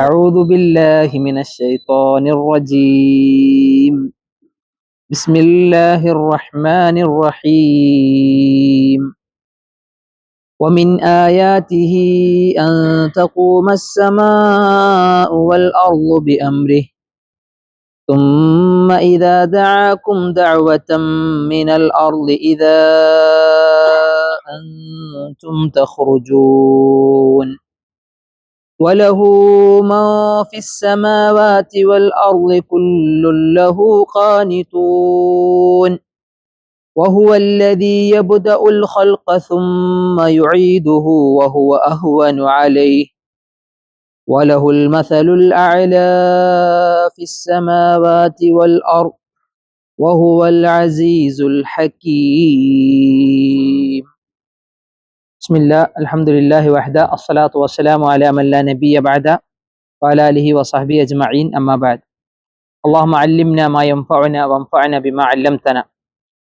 أعوذ بالله من الشيطان الرجيم. بسم الله الرحمن الرحيم. ومن آياته أن تقوم السماء والأرض بأمره. ثم إذا دعاكم دعوة من الأرض إذا أنتم تخرجون. وله من في السماوات والأرض كل له قانتون وهو الذي يبدأ الخلق ثم يعيده وهو أهون عليه وله المثل الأعلى في السماوات والأرض وهو العزيز الحكيم بسم الله الحمد لله وحده الصلاة والسلام على من لا نبي بعد وعلى آله وصحبه أجمعين أما بعد اللهم علمنا ما ينفعنا وانفعنا بما علمتنا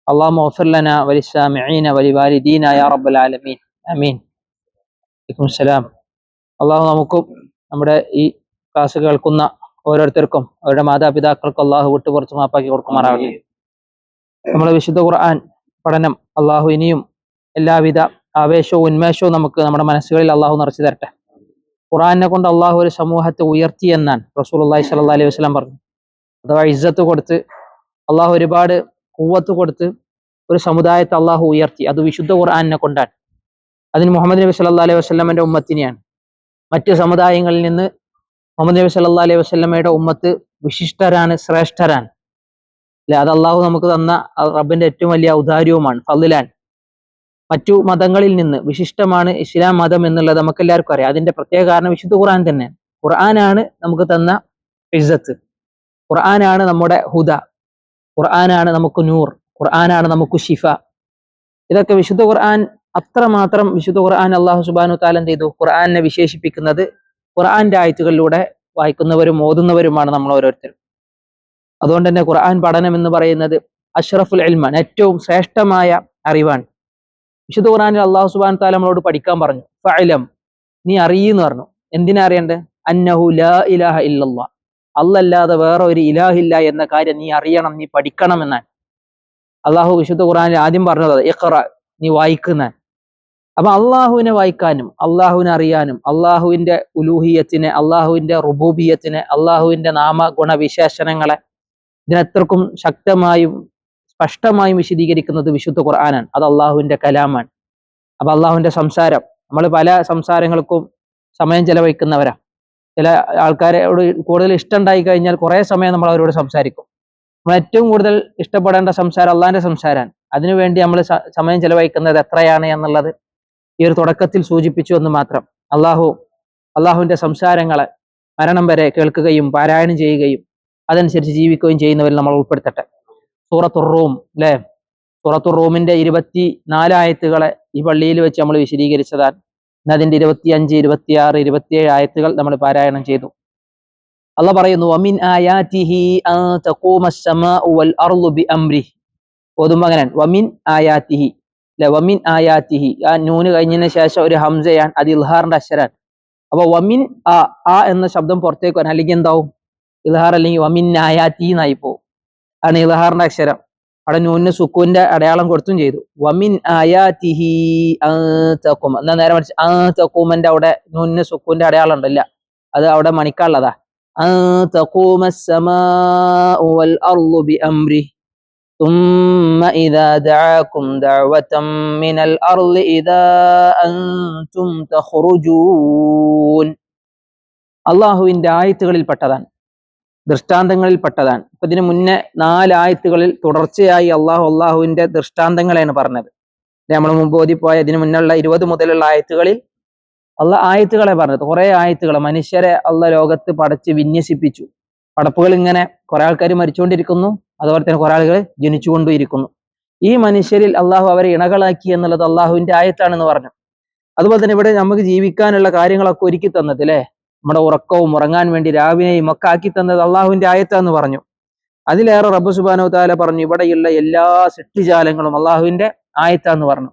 اللهم اغفر لنا وللسامعين ولوالدينا يا رب العالمين آمين عليكم السلام അള്ളാഹു നമുക്കും നമ്മുടെ ഈ ക്ലാസ് കേൾക്കുന്ന ഓരോരുത്തർക്കും അവരുടെ മാതാപിതാക്കൾക്കും അള്ളാഹു വിട്ടുപുറത്ത് മാപ്പാക്കി കൊടുക്കുമാറാകട്ടെ നമ്മുടെ വിശുദ്ധ ഖുർആൻ പഠനം അള്ളാഹു ഇനിയും എല്ലാവിധ ആവേശവും ഉന്മേഷവും നമുക്ക് നമ്മുടെ മനസ്സുകളിൽ അള്ളാഹു നിറച്ചു തരട്ടെ. ഖുറാനെ കൊണ്ട് അള്ളാഹു ഒരു സമൂഹത്തെ ഉയർത്തി എന്നാണ് റസൂൽ അള്ളാഹി സല്ലാ അലൈഹി വസ്ലാം പറഞ്ഞു. അഥവാ ഇജ്ജത്ത് കൊടുത്ത് അള്ളാഹു ഒരുപാട് കൂവത്ത് കൊടുത്ത് ഒരു സമുദായത്തെ അള്ളാഹു ഉയർത്തി. അത് വിശുദ്ധ ഖുർആാനിനെ കൊണ്ടാണ്. അതിന് മുഹമ്മദ് നബി സല്ലാ അലൈഹി വസ്ലമിന്റെ ഉമ്മത്തിനെയാണ്. മറ്റ് സമുദായങ്ങളിൽ നിന്ന് മുഹമ്മദ് നബി സല്ലാ അലൈഹി വസ്ലമയുടെ ഉമ്മത്ത് വിശിഷ്ടരാണ് ശ്രേഷ്ഠരാണ്. അല്ലെ? അത് അള്ളാഹു നമുക്ക് തന്ന റബ്ബിന്റെ ഏറ്റവും വലിയ ഔദാര്യവുമാണ് ഫലിലാൻ മറ്റു മതങ്ങളിൽ നിന്ന് വിശിഷ്ടമാണ് ഇസ്ലാം മതം എന്നുള്ളത് നമുക്ക് എല്ലാവർക്കും അറിയാം. അതിന്റെ പ്രത്യേക കാരണം വിശുദ്ധ ഖുർആൻ തന്നെ. ഖുർആനാണ് നമുക്ക് തന്ന ഇസ്സത്ത്. ഖുർആനാണ് നമ്മുടെ ഹുദ. ഖുർആനാണ് നമുക്ക് നൂർ. ഖുർആനാണ് നമുക്ക് ഷിഫ ഇതൊക്കെ വിശുദ്ധ ഖുർആൻ അത്രമാത്രം വിശുദ്ധ ഖുർആൻ അള്ളാഹു സുബാനു താലം ചെയ്തു? ഖുർആനെ വിശേഷിപ്പിക്കുന്നത് ഖുർആന്റെ ആയത്തുകളിലൂടെ വായിക്കുന്നവരും ഓതുന്നവരുമാണ് നമ്മൾ ഓരോരുത്തരും. അതുകൊണ്ട് തന്നെ ഖുർആൻ പഠനം എന്ന് പറയുന്നത് അഷ്റഫുൽ അൽമാൻ ഏറ്റവും ശ്രേഷ്ഠമായ അറിവാണ്. വിശുദ്ധ ഖുറാനിൽ അള്ളാഹു സുബാൻ താല നമ്മളോട് പഠിക്കാൻ പറഞ്ഞു. ഫലം നീ അറിയെന്ന് പറഞ്ഞു. എന്തിനാ അറിയണ്ടേ? അന്നഹു ലാ ഇലാഹ ഇല്ലല്ലാ. അല്ലല്ലാതെ വേറെ ഒരു ഇലാഹില്ല എന്ന കാര്യം നീ അറിയണം നീ പഠിക്കണം എന്നാണ്. അള്ളാഹു വിശുദ്ധ ഖുറാനിൽ ആദ്യം പറഞ്ഞത് ഇഖറ നീ വായിക്കുന്ന അപ്പൊ അള്ളാഹുവിനെ വായിക്കാനും അള്ളാഹുവിനെ അറിയാനും അള്ളാഹുവിന്റെ ഉലൂഹിയത്തിനെ അള്ളാഹുവിന്റെ റുബൂബിയത്തിനെ അള്ളാഹുവിന്റെ നാമ ഗുണവിശേഷണങ്ങളെ ഇതിനെത്രക്കും ശക്തമായും സ്പഷ്ടമായും വിശദീകരിക്കുന്നത് വിശുദ്ധ ഖുർആനാണ്. അത് അള്ളാഹുവിന്റെ കലാമാണ്. അപ്പൊ അള്ളാഹുവിന്റെ സംസാരം. നമ്മൾ പല സംസാരങ്ങൾക്കും സമയം ചെലവഴിക്കുന്നവരാ. ചില ആൾക്കാരോട് കൂടുതൽ ഇഷ്ടം ഉണ്ടായി കഴിഞ്ഞാൽ കുറെ സമയം നമ്മൾ അവരോട് സംസാരിക്കും. നമ്മൾ ഏറ്റവും കൂടുതൽ ഇഷ്ടപ്പെടേണ്ട സംസാരം അള്ളാഹിന്റെ സംസാരമാണ്. അതിനുവേണ്ടി നമ്മൾ സമയം ചെലവഴിക്കുന്നത് എത്രയാണ് എന്നുള്ളത് ഈ ഒരു തുടക്കത്തിൽ സൂചിപ്പിച്ചു എന്ന് മാത്രം. അള്ളാഹു അള്ളാഹുവിന്റെ സംസാരങ്ങളെ മരണം വരെ കേൾക്കുകയും പാരായണം ചെയ്യുകയും അതനുസരിച്ച് ജീവിക്കുകയും ചെയ്യുന്നവരിൽ നമ്മൾ ഉൾപ്പെടുത്തട്ടെ. സൂറത്തുർ റൂം അല്ലെ സൂറത്തുർ റൂമിന്റെ ഇരുപത്തി നാലായത്തുകളെ ഈ പള്ളിയിൽ വെച്ച് നമ്മൾ വിശദീകരിച്ചതാണ് ഇന്ന് അതിന്റെ ഇരുപത്തി അഞ്ച് ഇരുപത്തി ആറ് ഇരുപത്തിയേഴ് ആയത്തുകൾ നമ്മൾ പാരായണം ചെയ്തു. അല്ല പറയുന്നു അമിൻ ആയാതിഹി വൽ വമിൻ ആയാത്തിഹി അല്ലെ വമിൻ ആയാത്തിഹി ആ നൂന് കഴിഞ്ഞതിന് ശേഷം ഒരു ഹംസയാണ് അത് ഇൽഹാറിന്റെ അക്ഷരാണ്. അപ്പൊ വമിൻ ആ ആ എന്ന ശബ്ദം പുറത്തേക്ക് വരാൻ അല്ലെങ്കിൽ എന്താവും? ഇൽഹാർ അല്ലെങ്കിൽ വമിൻ ആയാത്തി എന്നായി പോകും ആണ് ഇൽഹാറിന്റെ അക്ഷരം അവിടെ നൂന് സുക്കൂന്റെ അടയാളം കൊടുത്തും ചെയ്തു വമിൻ ആയാതിഹി തക്കും എന്നാ നേരെ മറിച്ച് ആ തക്കൂമന്റെ അവിടെ നൂന് സുക്കൂന്റെ അടയാളം ഉണ്ടല്ല അത് അവിടെ മണിക്കാനുള്ളതാ تقوم السماء والأرض بأمره ثم إذا دعاكم دعوة من الأرض إذا أنتم تخرجون അള്ളാഹുവിന്റെ ആയത്തുകളിൽ പെട്ടതാണ് ദൃഷ്ടാന്തങ്ങളിൽ പെട്ടതാണ് ഇപ്പൊ ഇതിനു മുന്നേ നാലായത്തുകളിൽ തുടർച്ചയായി അള്ളാഹു അള്ളാഹുവിന്റെ ദൃഷ്ടാന്തങ്ങളെയാണ് പറഞ്ഞത്. നമ്മൾ മുമ്പ് ഓതിപ്പോയ ഇതിനു മുന്നുള്ള ഇരുപത് മുതലുള്ള ആയത്തുകളിൽ അള്ള ആയത്തുകളെ പറഞ്ഞത്. കുറെ ആയത്തുകൾ. മനുഷ്യരെ അള്ള ലോകത്ത് പടച്ച് വിന്യസിപ്പിച്ചു. പടപ്പുകൾ ഇങ്ങനെ കുറെ ആൾക്കാർ മരിച്ചുകൊണ്ടിരിക്കുന്നു. അതുപോലെ തന്നെ കുറെ ആളുകൾ ജനിച്ചുകൊണ്ടിരിക്കുന്നു ഈ മനുഷ്യരിൽ അള്ളാഹു അവരെ ഇണകളാക്കി എന്നുള്ളത് അള്ളാഹുവിന്റെ ആയത്താണെന്ന് പറഞ്ഞു. അതുപോലെ തന്നെ ഇവിടെ നമുക്ക് ജീവിക്കാനുള്ള കാര്യങ്ങളൊക്കെ ഒരുക്കി തന്നത് അല്ലേ നമ്മുടെ ഉറക്കവും ഉറങ്ങാൻ വേണ്ടി രാവിലെയും ഒക്കെ ആക്കി തന്നത് അള്ളാഹുവിന്റെ ആയത്താന്ന് പറഞ്ഞു. അതിലേറെ റബ്ബു സുബാനോ താല പറഞ്ഞു ഇവിടെയുള്ള എല്ലാ സൃഷ്ടിജാലങ്ങളും അള്ളാഹുവിന്റെ ആയത്താന്ന് പറഞ്ഞു.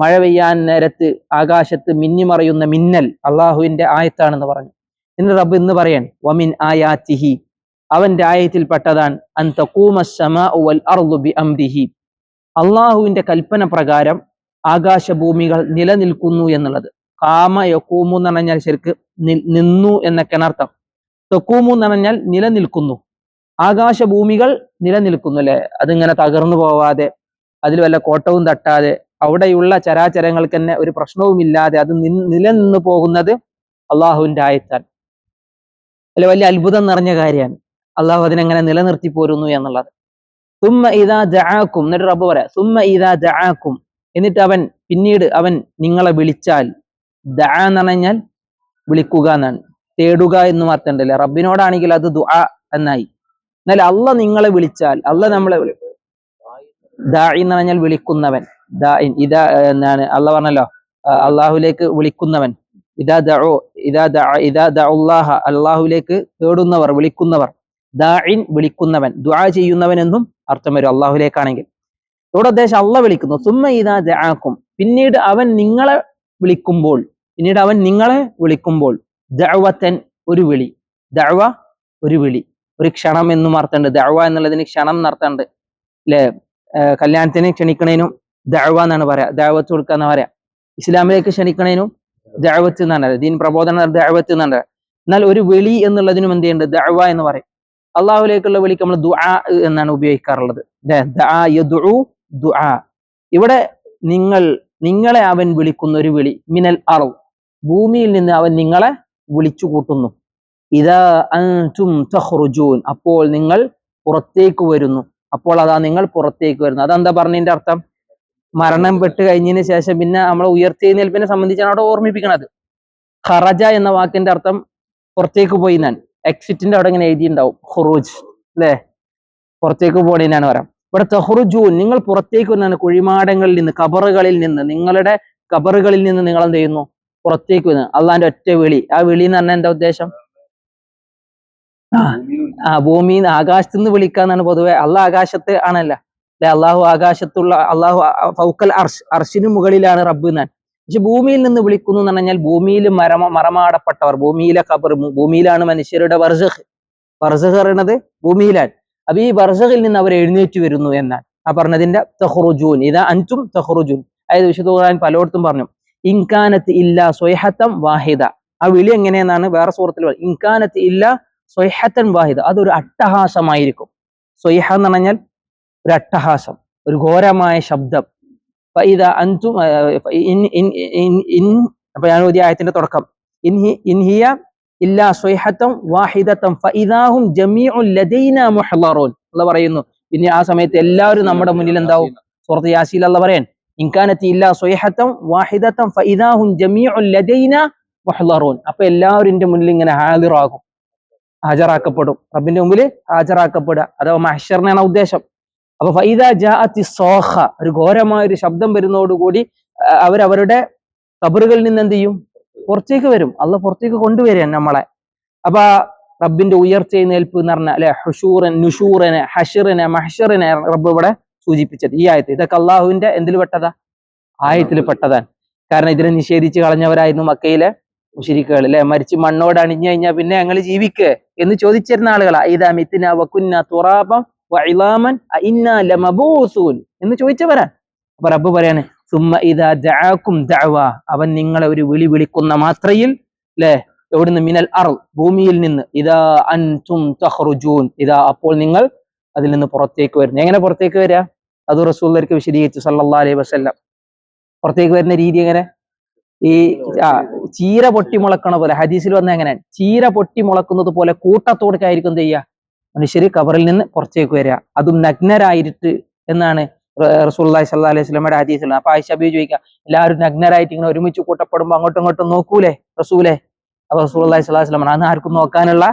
മഴ പെയ്യാൻ നേരത്ത് ആകാശത്ത് മിന്നിമറയുന്ന മിന്നൽ അള്ളാഹുവിന്റെ ആയത്താണെന്ന് പറഞ്ഞു. എന്ന് റബ്ബ് ഇന്ന് പറയാൻ വമിൻ ആയാത്തിഹി. അവന്റെ ആയത്തിൽപ്പെട്ടതാണ് അള്ളാഹുവിന്റെ കൽപ്പന പ്രകാരം ആകാശഭൂമികൾ നിലനിൽക്കുന്നു എന്നുള്ളത്. കാമ യക്കൂമു എന്ന് പറഞ്ഞാൽ ശരിക്ക് നിന്നു എന്നൊക്കെയാണ് അർത്ഥം. തെക്കൂമു എന്ന് പറഞ്ഞാൽ നിലനിൽക്കുന്നു. ആകാശഭൂമികൾ നിലനിൽക്കുന്നു അല്ലെ? അതിങ്ങനെ തകർന്നു പോവാതെ അതിൽ വല്ല കോട്ടവും തട്ടാതെ അവിടെയുള്ള ചരാചരങ്ങൾക്ക് തന്നെ ഒരു പ്രശ്നവുമില്ലാതെ അത് നിലനിന്ന് പോകുന്നത് അള്ളാഹുവിന്റെ ആയത്താൽ അല്ലെ വലിയ അത്ഭുതം നിറഞ്ഞ കാര്യമാണ്. അള്ളാഹു അതിനെങ്ങനെ നിലനിർത്തി പോരുന്നു എന്നുള്ളത്. സുമ്മ ഇതാ ജാക്കും എന്നിട്ട് റബ്ബ് പറയാം സുമ്മ ഇതാ ജാക്കും എന്നിട്ട് അവൻ പിന്നീട് അവൻ നിങ്ങളെ വിളിച്ചാൽ ദഅ എന്ന് പറഞ്ഞാൽ വിളിക്കുക എന്നാണ് തേടുക എന്നും അർത്ഥമുണ്ടല്ലേ റബ്ബിനോടാണെങ്കിൽ അത് ദുആ എന്നായി. എന്നാൽ അല്ല നിങ്ങളെ വിളിച്ചാൽ അല്ല നമ്മളെ വിളിക്കും ദാഇ എന്ന് പറഞ്ഞാൽ വിളിക്കുന്നവൻ. ദാഇൻ ഇതാ എന്നാണ് അല്ല പറഞ്ഞല്ലോ അള്ളാഹുലേക്ക് വിളിക്കുന്നവൻ. ഇതാ ദോ ഇതാ ദഅ ഇതാ ദാഹ അള്ളാഹുലേക്ക് തേടുന്നവർ വിളിക്കുന്നവർ. ദാഇൻ വിളിക്കുന്നവൻ ദുആ ചെയ്യുന്നവൻ എന്നും അർത്ഥം വരും അള്ളാഹുലേക്കാണെങ്കിൽ ഇവിടെ ഉദ്ദേശം അള്ള വിളിക്കുന്നു. സുമ്മ ഇതാ ദും പിന്നീട് അവൻ നിങ്ങളെ വിളിക്കുമ്പോൾ പിന്നീട് അവൻ നിങ്ങളെ വിളിക്കുമ്പോൾ ദഴവത്തൻ ഒരു വിളി. ദഴവ ഒരു വിളി. ഒരു ക്ഷണം എന്നും അർത്ഥമുണ്ട്. ദഴവ എന്നുള്ളതിന് ക്ഷണം എന്നർത്ഥമുണ്ട്. അല്ലെ കല്യാണത്തിന് ക്ഷണിക്കണേനും ദഴവ എന്നാണ് പറയാ. ദഴവത്ത് കൊടുക്കുക എന്ന് പറയാ. ഇസ്ലാമിലേക്ക് ക്ഷണിക്കണേനും ദഅവത്ത് എന്നാണ് ദീൻ പ്രബോധന ദഅവത്ത് എന്നാണ്. എന്നാൽ ഒരു വിളി എന്നുള്ളതിനും എന്ത് ചെയ്യുന്നുണ്ട്? ദഴവ എന്ന് പറയും. അള്ളാഹുലേക്കുള്ള വിളിക്ക് നമ്മൾ ദുആ എന്നാണ് ഉപയോഗിക്കാറുള്ളത്. ഇവിടെ നിങ്ങൾ നിങ്ങളെ അവൻ വിളിക്കുന്ന ഒരു വിളി. മിനൽ അറു ഭൂമിയിൽ നിന്ന് അവൻ നിങ്ങളെ വിളിച്ചു കൂട്ടുന്നു ഇതാ അൻതും അപ്പോൾ നിങ്ങൾ പുറത്തേക്ക് വരുന്നു. അപ്പോൾ അതാ നിങ്ങൾ പുറത്തേക്ക് വരുന്നു. അതെന്താ പറഞ്ഞതിന്റെ അർത്ഥം? മരണം പെട്ട് കഴിഞ്ഞതിന് ശേഷം പിന്നെ നമ്മളെ ഉയർത്തെഴുന്നേൽപ്പിനെ സംബന്ധിച്ചാണ് അവിടെ ഓർമ്മിപ്പിക്കുന്നത് ഖറജ എന്ന വാക്കിന്റെ അർത്ഥം പുറത്തേക്ക് പോയി ഞാൻ എക്സിറ്റിന്റെ അവിടെ ഇങ്ങനെ എഴുതിയിട്ടുണ്ടാവും. ഖുറൂജ് അല്ലേ? പുറത്തേക്ക് പോണേനാണ് പറയാം. ഇവിടെ തഹ്റുജൂൻ നിങ്ങൾ പുറത്തേക്ക് വന്നാണ് കുഴിമാടങ്ങളിൽ നിന്ന് കബറുകളിൽ നിന്ന് നിങ്ങളുടെ കബറുകളിൽ നിന്ന് നിങ്ങൾ എന്ത് ചെയ്യുന്നു? പുറത്തേക്ക് വന്ന് അള്ളാന്റെ ഒറ്റ വിളി. ആ വിളി എന്ന് പറഞ്ഞാൽ എന്താ ഉദ്ദേശം? ആ ആ ഭൂമിയിൽ നിന്ന് വിളിക്കാന്നാണ് പൊതുവെ. അള്ളാഹ് ആകാശത്ത് ആണല്ല. അല്ലെ അള്ളാഹു ആകാശത്തുള്ള അള്ളാഹു ഫൗക്കൽ അർഷ് അർഷിന് മുകളിലാണ് റബ്ബ് എന്നാൻ പക്ഷെ ഭൂമിയിൽ നിന്ന് വിളിക്കുന്നു എന്ന് പറഞ്ഞാൽ ഭൂമിയിൽ മരമ മറമാടപ്പെട്ടവർ ഭൂമിയിലെ ഖബർ ഭൂമിയിലാണ് മനുഷ്യരുടെ വർഷഹ് വർഷഹ് പറയണത് ഭൂമിയിലാണ്. അപ്പൊ ഈ വർഷഹിൽ നിന്ന് അവർ എഴുന്നേറ്റ് വരുന്നു എന്നാണ്. ആ പറഞ്ഞതിന്റെ തഹ്റുജൂൻ. ഇതാ അഞ്ചും തഹ്റുജൂൻ. അതായത് വിശുദ്ധ ഖുർആൻ പലയിടത്തും പറഞ്ഞു. ഇൻകാനത്ത് ഇല്ല സ്വൈഹത്തം വാഹിദ. ആ വിളി എങ്ങനെയെന്നാണ് വേറെ സുഹൃത്തിൽ ഇൻകാനത്ത് ഇല്ല സ്വൈഹത്തൻ വാഹിദ. അതൊരു അട്ടഹാസമായിരിക്കും. സ്വൈഹ എന്ന് പറഞ്ഞാൽ ഒരു അട്ടഹാസം ഒരു ഘോരമായ ശബ്ദം. ഫഇദ അഞ്ചും അപ്പൊ ഞാൻ ഓതിയ ആയത്തിന്റെ തുടക്കം. ഇൻഹി ഇൻഹിയ ഇല്ലാ സ്വൈഹത്തം വാഹിദത്തം ഫഇദാഹും ജമീഉ ലദൈന മുഹ്ളറൂൻ അല്ല പറയുന്നു. പിന്നെ ആ സമയത്ത് എല്ലാവരും നമ്മുടെ മുന്നിൽ എന്താവും? സുഹൃത്ത് യാസീൽ അല്ല പറയാൻ. ഇൻകാനത്തി ഇല്ലാ സ്വൈഹത്തം വാഹിദത്തം ഫൈദാഹുൻ ജമീഉൽ ലദൈന മുഹ്ളറൂൻ അപ്പൊ എല്ലാവരും എന്റെ മുന്നിൽ ഇങ്ങനെ ഹാദിറാകും ഹാജറാക്കപ്പെടും റബ്ബിന്റെ മുമ്പിൽ ഹാജരാക്കപ്പെടുക. അഥവാ മഹ്ഷറിനാണ് ഉദ്ദേശം. അപ്പൊ ഫൈദ ജാഅത്തി സോഹ ഒരു ഘോരമായ ഒരു ശബ്ദം വരുന്നതോടുകൂടി അവരവരുടെ കബറുകളിൽ നിന്ന് എന്ത് ചെയ്യും പുറത്തേക്ക് വരും. അല്ല പുറത്തേക്ക് കൊണ്ടുവരിക നമ്മളെ. അപ്പൊ റബ്ബിന്റെ ഉയർച്ചയെ നേൽപ്പ് എന്ന് പറഞ്ഞ അല്ലെ ഹുഷൂറൻ നുഷൂറിനെ ഹഷിറിനെ മഹഷറിനെ റബ്ബ് ഇവിടെ സൂചിപ്പിച്ചത്. ഈ ആയത്ത്. ഇതൊക്കെ അള്ളാഹുവിന്റെ എന്തിൽ പെട്ടതാ? ആയത്തിൽ പെട്ടതാണ്. കാരണം ഇതിനെ നിഷേധിച്ച് കളഞ്ഞവരായിരുന്നു മക്കയിലെ മുഷിരിക്കുകൾ അല്ലെ? മരിച്ച് മണ്ണോട് അണിഞ്ഞു കഴിഞ്ഞാൽ പിന്നെ ഞങ്ങൾ ജീവിക്കേ എന്ന് ചോദിച്ചിരുന്ന ആളുകളാ. ഇതാ മിത്തിന എന്ന് ചോദിച്ചവരാ അപ്പൊ റബ്ബ് പറയാണ് സുമ്മ ഇതാ ദഅവ അവൻ നിങ്ങളെ ഒരു വിളി വിളിക്കുന്ന മാത്രയിൽ ല്ലേ എവിടുന്ന്? മിനൽ അർ ഭൂമിയിൽ നിന്ന്. ഇതാ അൻതും തഖ്റുജൂൻ ഇതാ അപ്പോൾ നിങ്ങൾ അതിൽ നിന്ന് പുറത്തേക്ക് വരുന്നു. എങ്ങനെ പുറത്തേക്ക് വരിക? അത് റസൂല്ലർക്ക് വിശദീകരിച്ചു സല്ലാ അലൈഹി വസ്ല്ലാം. പുറത്തേക്ക് വരുന്ന രീതി എങ്ങനെ? ഈ ആ ചീര പൊട്ടി മുളക്കണ പോലെ ഹദീസിൽ വന്ന എങ്ങനെയാണ് ചീര പൊട്ടി മുളക്കുന്നത് പോലെ കൂട്ടത്തോടെ ആയിരിക്കും എന്ത് ചെയ്യുക? മനുഷ്യര് കബറിൽ നിന്ന് പുറത്തേക്ക് വരിക. അതും നഗ്നരായിട്ട് എന്നാണ് റസൂള്ളി സല്ലാ അലൈഹി സ്വലമയുടെ ഹദീസിൽ അപ്പൊ ആയിഷ ബി ചോദിക്കുക എല്ലാവരും നഗ്നരായിട്ട് ഇങ്ങനെ ഒരുമിച്ച് കൂട്ടപ്പെടുമ്പോൾ അങ്ങോട്ടും ഇങ്ങോട്ടും നോക്കൂലേ റസൂലെ? അപ്പൊ റസൂള്ളി സ്വല്ലാ സ്വലമാണ് അന്ന് ആർക്കും നോക്കാനുള്ള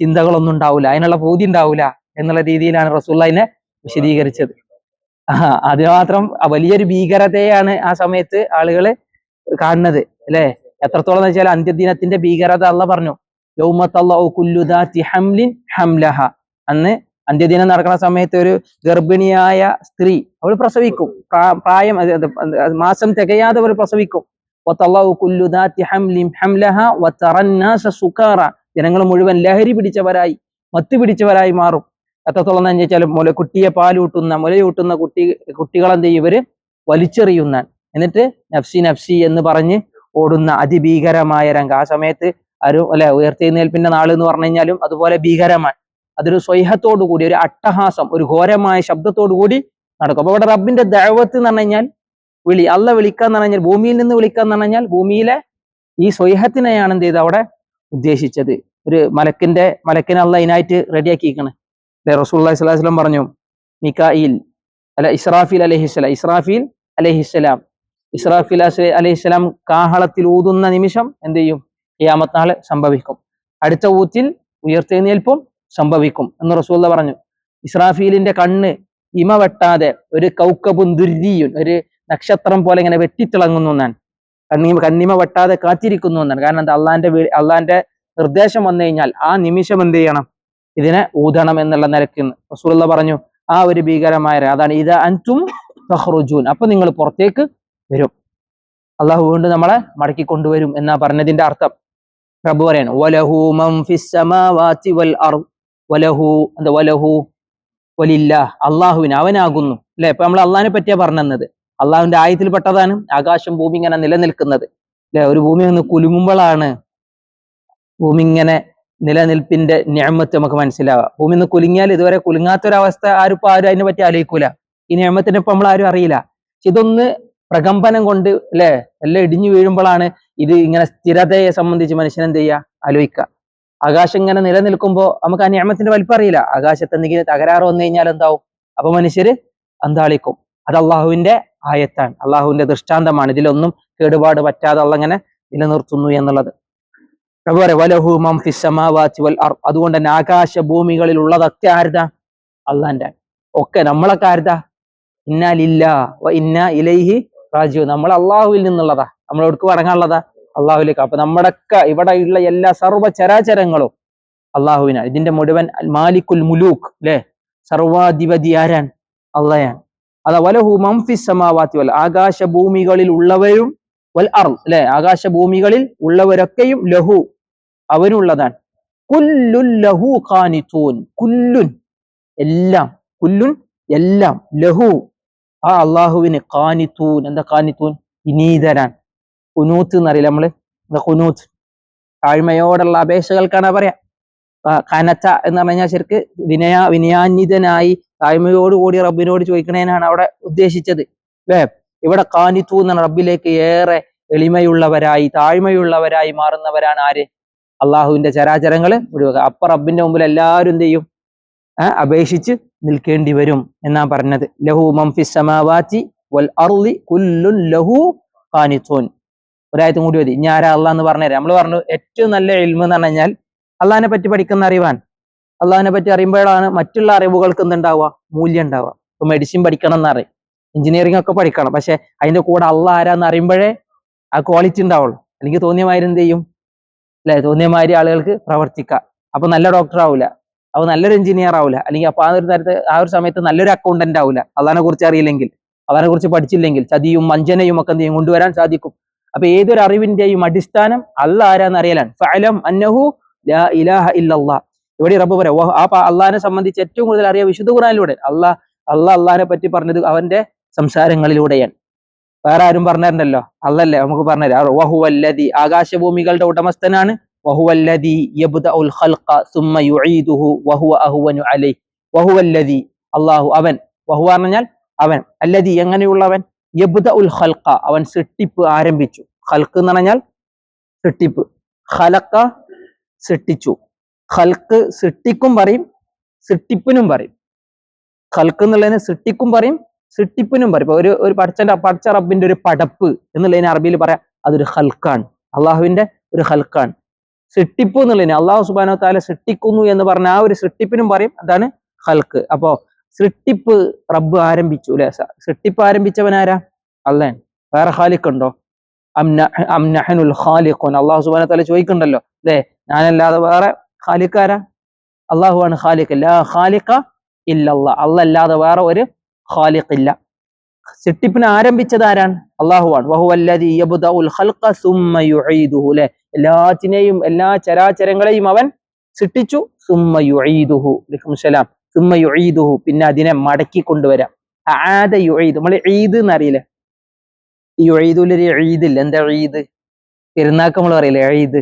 ചിന്തകളൊന്നും ഉണ്ടാവില്ല അതിനുള്ള ബോധ്യം ഉണ്ടാവില്ല എന്നുള്ള രീതിയിലാണ് റസൂള്ളതിനെ വിശദീകരിച്ചത്. ആ അതിന് മാത്രം വലിയൊരു ഭീകരതയാണ് ആ സമയത്ത് ആളുകൾ കാണുന്നത് അല്ലെ? എത്രത്തോളം എന്ന് വെച്ചാൽ അന്ത്യദിനത്തിന്റെ ഭീകരത അല്ല പറഞ്ഞു. ഹംലിൻ ഹംലഹ. അന്ന് അന്ത്യദിനം നടക്കുന്ന സമയത്ത് ഒരു ഗർഭിണിയായ സ്ത്രീ അവൾ പ്രസവിക്കും. പ്രാ- പ്രായം അത് അത് അത് മാസം തികയാതെ അവൾ പ്രസവിക്കും. ജനങ്ങൾ മുഴുവൻ ലഹരി പിടിച്ചവരായി മത്ത് പിടിച്ചവരായി മാറും. എത്രത്തോളം എന്ന് വെച്ചാൽ മുല കുട്ടിയെ പാലൂട്ടുന്ന മുലയൂട്ടുന്ന കുട്ടി കുട്ടികളെന്ത് ഇവർ വലിച്ചെറിയുന്ന എന്നിട്ട് നഫ്സി നഫ്സി എന്ന് പറഞ്ഞ് ഓടുന്ന അതിഭീകരമായ രംഗം. ആ സമയത്ത് ഒരു അല്ലെ ഉയർത്തെഴുന്നേൽപ്പിന്റെ നാൾ എന്ന് പറഞ്ഞു കഴിഞ്ഞാലും അതുപോലെ ഭീകരമാണ്. അതൊരു സ്വൈഹത്തോടു കൂടി ഒരു അട്ടഹാസം ഒരു ഘോരമായ ശബ്ദത്തോടു കൂടി നടക്കും. അപ്പൊ ഇവിടെ റബ്ബിന്റെ ദൈവത്ത് എന്ന് പറഞ്ഞു കഴിഞ്ഞാൽ വിളി അല്ല വിളിക്കാന്ന് പറഞ്ഞാൽ ഭൂമിയിൽ നിന്ന് വിളിക്കാന്ന് പറഞ്ഞാൽ ഭൂമിയിലെ ഈ സ്വൈഹത്തിനെയാണ് എന്ത് ചെയ്ത് അവിടെ ഉദ്ദേശിച്ചത്? ഒരു മലക്കിന്റെ മലക്കിനെ അല്ല ഇതിനായിട്ട് റെഡിയാക്കിയിരിക്കണ് റസൂൽ സ്വലാസ്ലം പറഞ്ഞു മിക്കായിൽ അല്ല ഇസ്രാഫിൽ അലഹിസ്ലാം ഇസ്രാഫിൽ അലഹിസ്സലാം ഇസ്രാഫിൽ അലഹിസ്സലാം കാഹളത്തിൽ ഊതുന്ന നിമിഷം എന്ത് ചെയ്യും? ഖിയാമത്ത് നാളെ സംഭവിക്കും. അടുത്ത ഊത്തിൽ ഉയർത്തെഴുന്നേൽപ്പും സംഭവിക്കും എന്ന് റസൂല്ല പറഞ്ഞു. ഇസ്രാഫീലിന്റെ കണ്ണ് ഇമ വെട്ടാതെ ഒരു കൗക്കബും ദുര്രിയും ഒരു നക്ഷത്രം പോലെ ഇങ്ങനെ വെട്ടിത്തിളങ്ങുന്നു എന്നാണ്. കണ്ണി കണ്ണിമ വെട്ടാതെ കാത്തിരിക്കുന്നു എന്നാണ്. കാരണം എന്താ? അള്ളാന്റെ അള്ളാന്റെ നിർദ്ദേശം വന്നു കഴിഞ്ഞാൽ ആ നിമിഷം എന്ത് ചെയ്യണം? ഇതിനെ ഊതണം എന്നുള്ള നിലയ്ക്ക് റസൂലുള്ള പറഞ്ഞു ആ ഒരു ഭീകരമായ അതാണ് ഇത് അന്റും തഹ്റുജൂൻ അപ്പൊ നിങ്ങൾ പുറത്തേക്ക് വരും. അള്ളാഹു വീണ്ടും നമ്മളെ മടക്കി കൊണ്ടുവരും എന്നാ പറഞ്ഞതിന്റെ അർത്ഥം. പ്രഭു പറയാണ് വലഹു മംഫിസമാവാത്തി ഫിസ് സമാവാതി വൽ അർദ്. വലഹു എന്താ വലഹു? വലില്ല അള്ളാഹുവിന് അവനാകുന്നു. അല്ലെ? ഇപ്പൊ നമ്മൾ അള്ളാഹിനെ പറ്റിയാ പറഞ്ഞത് അള്ളാഹുവിന്റെ ആയത്തിൽ പെട്ടതാണ് ആകാശം ഭൂമി ഇങ്ങനെ നിലനിൽക്കുന്നത്. അല്ലെ? ഒരു ഭൂമി ഒന്ന് കുലുങ്ങുമ്പോഴാണ് ഭൂമി ഇങ്ങനെ നിലനിൽപ്പിന്റെ ഞാമത്ത് നമുക്ക് മനസ്സിലാവാം. ഭൂമി ഒന്ന് കുലുങ്ങിയാൽ ഇതുവരെ കുലുങ്ങാത്തൊരവസ്ഥ ആരും ഇപ്പൊ ആരും അതിനെ പറ്റി ആലോചിക്കൂല. ഈ നിയമത്തിനെ ഇപ്പൊ നമ്മൾ ആരും അറിയില്ല ഇതൊന്ന് പ്രകമ്പനം കൊണ്ട് അല്ലെ എല്ലാം ഇടിഞ്ഞു വീഴുമ്പോഴാണ് ഇത് ഇങ്ങനെ സ്ഥിരതയെ സംബന്ധിച്ച് മനുഷ്യൻ എന്ത് ചെയ്യുക? ആലോചിക്കുക. ആകാശം ഇങ്ങനെ നിലനിൽക്കുമ്പോൾ നമുക്ക് ആ നിയമത്തിന്റെ വലിപ്പം അറിയില്ല. ആകാശത്ത് എന്തെങ്കിലും തകരാറ് വന്നു കഴിഞ്ഞാൽ എന്താവും? അപ്പൊ മനുഷ്യര് അന്താളിക്കും. അത് അള്ളാഹുവിന്റെ ആയത്താണ്. അള്ളാഹുവിന്റെ ദൃഷ്ടാന്തമാണ്. ഇതിലൊന്നും കേടുപാട് പറ്റാതെ അള്ളങ്ങനെ നിലനിർത്തുന്നു എന്നുള്ളത്. വലഹു മം വൽ അതുകൊണ്ട് തന്നെ ആകാശ ഭൂമികളിൽ ഉള്ളതൊക്കെ ആരുതാ? അള്ളാന്റെ ഒക്കെ നമ്മളൊക്കെ ആരുതാ? ഇന്നാലില്ല ഇന്ന ഇലൈഹി റാജു നമ്മൾ അള്ളാഹുവിൽ നിന്നുള്ളതാ. നമ്മൾ എവിടേക്ക് വടങ്ങാനുള്ളതാ അള്ളാഹുലേക്ക് അപ്പൊ നമ്മുടെയൊക്കെ ഉള്ള എല്ലാ സർവ ചരാചരങ്ങളും ഇതിന്റെ മുഴുവൻ മാലിക്കുൽ മുലൂക്ക് അല്ലെ സർവാധിപതി ആരാൻ അള്ളയാണ്. അതാ വലഹു മംഫി സമാവാത്തി വൽ ആകാശ ഭൂമികളിൽ ഉള്ളവരും വൽ അർ അല്ലെ ആകാശ ഭൂമികളിൽ ഉള്ളവരൊക്കെയും ലഹു. അവനുള്ളതാണ് കുല്ലുൻ ലഹു ഖാനിത്തൂൻ കുല്ലുൻ. എല്ലാം. കുല്ലുൻ എല്ലാം. ലഹു. ആ അള്ളാഹുവിന് കാനിത്തൂൻ എന്താ കാനിത്തൂൻ ഇനീതരാൻ കുനൂത്ത് എന്നറിയില്ല നമ്മൾ? കുനൂത്ത്? താഴ്മയോടുള്ള അപേക്ഷകൾക്കാണ് പറയാ. കനച്ച എന്ന് പറഞ്ഞാൽ ശരിക്ക് വിനയ വിനയാന്വിതനായി താഴ്മയോടുകൂടി റബ്ബിനോട് ചോദിക്കണേനാണ് അവിടെ ഉദ്ദേശിച്ചത്. അല്ലേ ഇവിടെ കാനിത്തു എന്നാണ് റബ്ബിലേക്ക് ഏറെ എളിമയുള്ളവരായി താഴ്മയുള്ളവരായി മാറുന്നവരാണ് ആര്? അള്ളാഹുവിന്റെ ചരാചരങ്ങൾ ഒഴിവാക്കുക അപ്പ റബ്ബിന്റെ മുമ്പിൽ എല്ലാവരും എന്ത് ചെയ്യും? അപേക്ഷിച്ച് നിൽക്കേണ്ടി വരും എന്നാ പറഞ്ഞത്. ലഹു മംഫി സമാവാറ്റി വൽ അർലി കുല്ലുൻ ലഹു കാനിത്തോൻ ഒരായത്തും കൂടി മതി. ആരാ അള്ളാഹ് എന്ന് പറഞ്ഞുതരാം. നമ്മൾ പറഞ്ഞു ഏറ്റവും നല്ല എൽമ എന്ന് പറഞ്ഞു കഴിഞ്ഞാൽ അള്ളാഹിനെ പറ്റി പഠിക്കുന്ന അറിവാൻ അള്ളാഹിനെ പറ്റി അറിയുമ്പോഴാണ് മറ്റുള്ള അറിവുകൾക്ക് എന്തുണ്ടാവുക മൂല്യം ഉണ്ടാവുക. ഇപ്പൊ മെഡിസിൻ പഠിക്കണം എന്ന് എന്നറിയും എഞ്ചിനീയറിംഗ് ഒക്കെ പഠിക്കണം. പക്ഷെ അതിന്റെ കൂടെ അള്ളാഹ് ആരാന്ന് അറിയുമ്പോഴേ ആ ക്വാളിറ്റി ഉണ്ടാവുള്ളൂ. എനിക്ക് തോന്നിയ മാതിരി എന്ത് ചെയ്യും? അല്ലെ തോന്നിയ മാതിരി ആളുകൾക്ക് പ്രവർത്തിക്കാം. അപ്പൊ നല്ല ഡോക്ടർ ആവില്ല അപ്പൊ നല്ലൊരു എഞ്ചിനീയർ ആവില്ല അല്ലെങ്കിൽ അപ്പൊ ആ ഒരു തരത്തിൽ ആ ഒരു സമയത്ത് നല്ലൊരു അക്കൗണ്ടന്റ് ആവില്ല അള്ളഹാനെ കുറിച്ച് അറിയില്ലെങ്കിൽ അള്ളഹാനെ കുറിച്ച് പഠിച്ചില്ലെങ്കിൽ ചതിയും വഞ്ചനയും ഒക്കെ എന്ത് ചെയ്യും? കൊണ്ടുവരാൻ സാധിക്കും. അപ്പൊ ഏതൊരു അറിവിന്റെയും അടിസ്ഥാനം അല്ല ആരാന്ന് അറിയലാണ്. ഫലം അന്നഹു ലാ ഇലാഹ ഇല്ലല്ലാ. ഇവിടെ റബ്ബ് പറയാം ആ അള്ളഹാനെ സംബന്ധിച്ച് ഏറ്റവും കൂടുതൽ അറിയാം വിശുദ്ധ ഖുറാനിലൂടെ അള്ളാഹ് അള്ളാഹ് അള്ളഹാനെ പറ്റി പറഞ്ഞത് അവന്റെ സംസാരങ്ങളിലൂടെയാണ്. വേറെ ആരും പറഞ്ഞിട്ടുണ്ടല്ലോ അല്ലല്ലേ നമുക്ക് പറഞ്ഞുതരാം. വഹുവല്ലതി ആകാശഭൂമികളുടെ ഉടമസ്ഥനാണ്. വഹുവല്ലതി യബ്ദഉൽ ഖൽഖ സുമ്മ യുഈദുഹു വഹുവ അഹ്വനു അലൈഹി. വഹുവല്ലതി അല്ലാഹു അവൻ. വഹുവ പറഞ്ഞാൽ അവൻ. അല്ലതി എങ്ങനെയുള്ളവൻ? യബ്ദ ഉൽ ഖൽഖ അവൻ സൃഷ്ടിപ്പ് ആരംഭിച്ചു. ഖൽക്ക് എന്ന് പറഞ്ഞാൽ സൃഷ്ടിപ്പ്. ഖലക്ക സൃഷ്ടിച്ചു. ഖൽക്ക് സൃഷ്ടിക്കും പറയും സൃഷ്ടിപ്പിനും പറയും. ഖൽക്ക് എന്നുള്ളതിന് സൃഷ്ടിക്കും പറയും സൃഷ്ടിപ്പിനും പറയും. ഒരു ഒരു പഠിച്ചന്റെ പഠിച്ച റബ്ബിന്റെ ഒരു പടപ്പ് എന്നുള്ളതിന് അറബിയിൽ പറയാം അതൊരു ഹൽക്കാണ് അള്ളാഹുവിന്റെ ഒരു ഹൽക്കാണ് സിട്ടിപ്പ് എന്നുള്ളതിന് അള്ളാഹു സുബാനോ താല സൃഷ്ടിക്കുന്നു എന്ന് പറഞ്ഞ ആ ഒരു സൃഷ്ടിപ്പിനും പറയും അതാണ് ഹൽക്ക് അപ്പോ സൃഷ്ടിപ്പ് റബ്ബ് ആരംഭിച്ചു അല്ലെ? സൃഷ്ടിപ്പ് ആരംഭിച്ചവൻ ആരാ? അല്ലേ വേറെ ഖാലിഖ് ഉണ്ടോ അംനഹനുൽ ഖാലിഖുൻ. അള്ളാഹു സുബാന തല ചോദിക്കണ്ടല്ലോ അല്ലേ ഞാനല്ലാതെ വേറെ ഹാലിക്കാരാ അള്ളാഹു ആണ് ഖാലിഖ്. ലാ ഖാലിഖ ഇല്ല അള്ളാഹ് അല്ലാതെ വേറെ ഒരു ഖാലിഖ് ഇല്ല സൃഷ്ടിപ്പിനെ ആരംഭിച്ചത് ആരാണ്? അള്ളാഹുവാണ് വഹുവല്ലദീ യബ്ദഉൽ ഖൽഖ സുമ്മ യുഈദുഹു ലെ. എല്ലാ ചരാചരങ്ങളെയും അവൻ സൃഷ്ടിച്ചു. സുമ്മ യുഈദുഹു അലൈക്കും സലാം. സുമ്മ യുഈദുഹു. പിന്നെ അതിനെ മടക്കി കൊണ്ടുവരാം. നമ്മൾ ഈദ് എന്നറിയില്ലേ? ഈ യുഈദുലൊരു എഴുതില്ല എന്താ എഴുത് പെരുന്നാൾക്ക് നമ്മൾ പറയില്ലേ? എഴുത്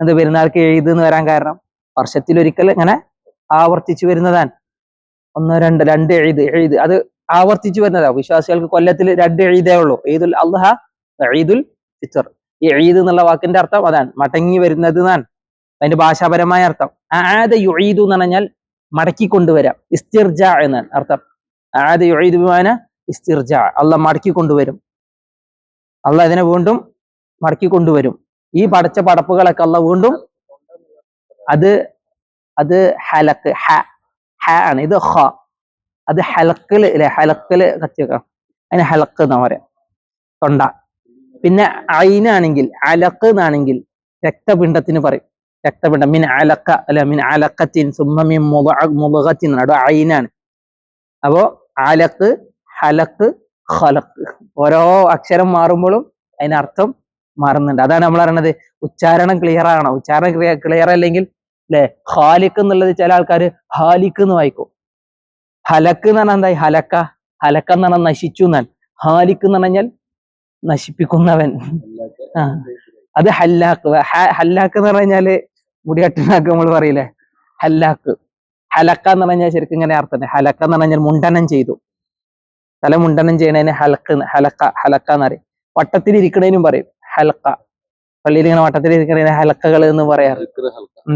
എന്താ പെരുന്നാൾക്ക് എഴുതെന്ന് വരാൻ കാരണം? വർഷത്തിലൊരിക്കൽ ഇങ്ങനെ ആവർത്തിച്ചു വരുന്നതാണ്. ഒന്നോ രണ്ട് രണ്ട് ഈദ് ഈദ്. അത് ആവർത്തിച്ചു വരുന്നതാണ് വിശ്വാസികൾക്ക് കൊല്ലത്തിൽ രണ്ട് ഈദേ ഉള്ളൂ. ഈദുൽ അള്ളഹ ഈദുൽ ഫിത്തർ ഈ ഈദ് എന്നുള്ള വാക്കിന്റെ അർത്ഥം അതാണ്. മടങ്ങി വരുന്നത് എന്നാണ്. അതിന്റെ ഭാഷാപരമായ അർത്ഥം. ആദ യുഈദു എന്ന് പറഞ്ഞാൽ മടക്കി കൊണ്ടുവരാം. ഇസ്തിർജ എന്നാണ് അർത്ഥം. ആദ യുഈദു വിമാന ഇസ്തിർജ. അല്ല മടക്കി കൊണ്ടുവരും. അല്ല അതിനെ വീണ്ടും മടക്കി കൊണ്ടുവരും. ഈ പടച്ച പടപ്പുകളൊക്കെ അല്ല വീണ്ടും അത് അത് ഹലക്ക് ഹ ഹ ആണ്. ഇത് ഹ. അത് ഹലക്കൽ അല്ലെ ഹലക്കിൽ കത്തിവെക്കാം അതിന് ഹലക്ക് എന്നാ പറയാം. തൊണ്ട. പിന്നെ ഐനാണെങ്കിൽ അലക്ക് എന്നാണെങ്കിൽ രക്തപിണ്ഡത്തിന് പറയും. രക്തപിണ്ഡം. മിൻ അലക്ക അല്ല മിൻ അലക്കത്തിൻ സുമ്മമിൻ മുഖത്തിൻ അവിടെ ഐനാണ്. അപ്പോ അലക്ക് ഹലക്ക് ഹലക്ക്. ഓരോ അക്ഷരം മാറുമ്പോഴും അതിനർത്ഥം മാറുന്നുണ്ട്. അതാണ് നമ്മൾ പറയുന്നത് ഉച്ചാരണം ക്ലിയർ ആണോ? ഉച്ചാരണം ക്ലിയർ അല്ലെങ്കിൽ അല്ലെ ഹാലിക്ക് എന്നുള്ളത് ചില ആൾക്കാർ ഹാലിക്ക് എന്ന് വായിക്കും. ഹലക്ക് എന്ന് പറഞ്ഞാൽ എന്തായി? ഹലക്ക. ഹലക്ക എന്ന് പറഞ്ഞാൽ നശിച്ചു എന്നാൽ ഹാലിക്ക് എന്ന് പറഞ്ഞാൽ നശിപ്പിക്കുന്നവൻ. ആ. അത് ഹല്ലാക്ക്. ഹല്ലാക്ക് എന്ന് പറഞ്ഞാൽ മുടികെട്ടനാക്ക് നമ്മൾ പറയില്ലേ? ഹല്ലാക്ക്. ഹലക്ക എന്ന് പറഞ്ഞാൽ ശരിക്കും ഇങ്ങനെ അർത്ഥം ഹലക്ക എന്ന് പറഞ്ഞാൽ മുണ്ടനം ചെയ്തു. തല മുണ്ടനം ചെയ്യണതിന് ഹലക്ക് ഹലക്ക ഹലക്ക എന്ന് പറയും. വട്ടത്തിൽ ഇരിക്കണേനും പറയും. ഹലക്ക. പള്ളിയിൽ ഇങ്ങനെ വട്ടത്തിൽ ഇരിക്കുന്ന ഹലക്കകൾ എന്ന് പറയാറ്.